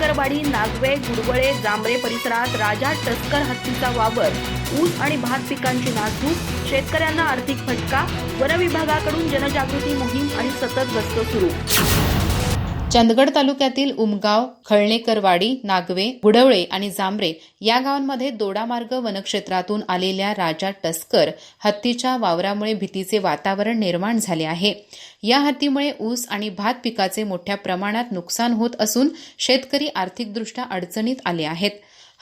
खळणेकरवाडी नागवे गुडवळे जांभरे परिसरात राजा टस्कर हत्तीचा वावर ऊस आणि भात पिकांची नासधूस शेतकऱ्यांना आर्थिक फटका वनविभागाकडून जनजागृती मोहीम आणि सतत गस्त सुरू. चंदगड तालुक्यातील उमगाव खळणेकरवाडी नागवे बुडवळे आणि जांभरे या गावांमध्ये दोडामार्ग वनक्षेत्रातून आलेल्या राजा टस्कर हत्तीच्या वावरामुळे भीतीचे वातावरण निर्माण झाले आहे. या हत्तीमुळे ऊस आणि भात पिकाचे मोठ्या प्रमाणात नुकसान होत असून शेतकरी आर्थिकदृष्ट्या अडचणीत आले आहेत.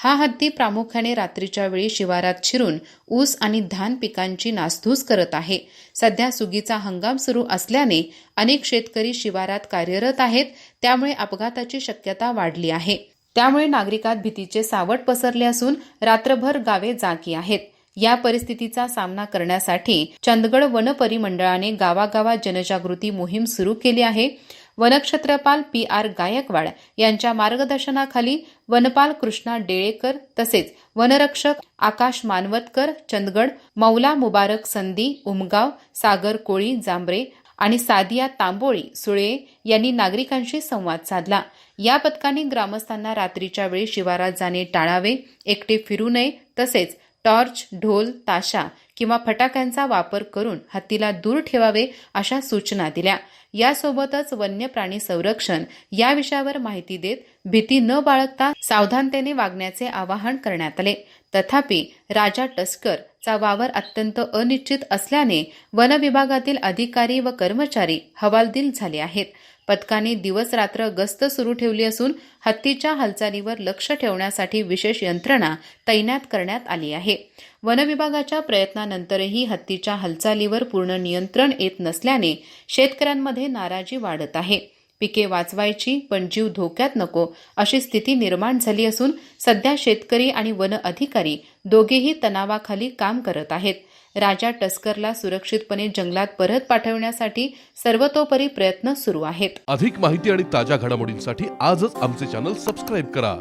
हा हत्ती प्रामुख्याने रात्रीच्या वेळी शिवारात शिरून ऊस आणि धान पिकांची नासधूस करत आहे. सध्या सुगीचा हंगाम सुरू असल्याने अनेक शेतकरी शिवारात कार्यरत आहेत त्यामुळे अपघाताची शक्यता वाढली आहे. त्यामुळे नागरिकात भीतीचे सावट पसरले असून रात्रभर गावे जागी आहेत. या परिस्थितीचा सामना करण्यासाठी चंदगड वनपरिमंडळाने गावागावात जनजागृती मोहीम सुरू केली आहे. वनक्षेत्रपाल पी आर गायकवाड यांच्या मार्गदर्शनाखाली वनपाल कृष्णा डेळेकर तसेच वनरक्षक आकाश मानवतकर चंदगड मौला मुबारक संदी उमगाव सागर कोळी जांभरे आणि सादिया तांबोळी सुळे यांनी नागरिकांशी संवाद साधला. या पथकाने ग्रामस्थांना रात्रीच्या वेळी शिवारात जाणे टाळावे एकटे फिरू नये तसेच टॉर्च ढोल ताशा किंवा फटाक्यांचा वापर करून हत्तीला दूर ठेवावे अशा सूचना दिल्या. यासोबतच वन्य प्राणी संरक्षण या विषयावर माहिती देत भीती न बाळगता सावधानतेने वागण्याचे आवाहन करण्यात आले. तथापि राजा टस्कर चा वावर अत्यंत अनिश्चित असल्याने वन विभागातील अधिकारी व कर्मचारी हवालदिल झाले आहेत. पथकाने दिवस रात्र गस्त सुरू ठेवली असून हत्तीच्या हालचालीवर लक्ष ठेवण्यासाठी विशेष यंत्रणा तैनात करण्यात आली आहे. वनविभागाच्या प्रयत्नानंतरही हत्तीच्या हालचालीवर पूर्ण नियंत्रण येत नसल्याने शेतकऱ्यांमध्ये नाराजी वाढत आहे. पिके वाचवायची पण जीव धोक्यात नको अशी स्थिती निर्माण झाली असून सध्या शेतकरी आणि वन अधिकारी दोघेही तणावाखाली काम करत आहेत. राजा टस्करला सुरक्षितपणे जंगलात परत पाठवण्यासाठी सर्वतोपरी प्रयत्न सुरू आहेत. अधिक माहिती आणि ताज्या घडामोडींसाठी आजच आमचे चॅनल सबस्क्राईब करा.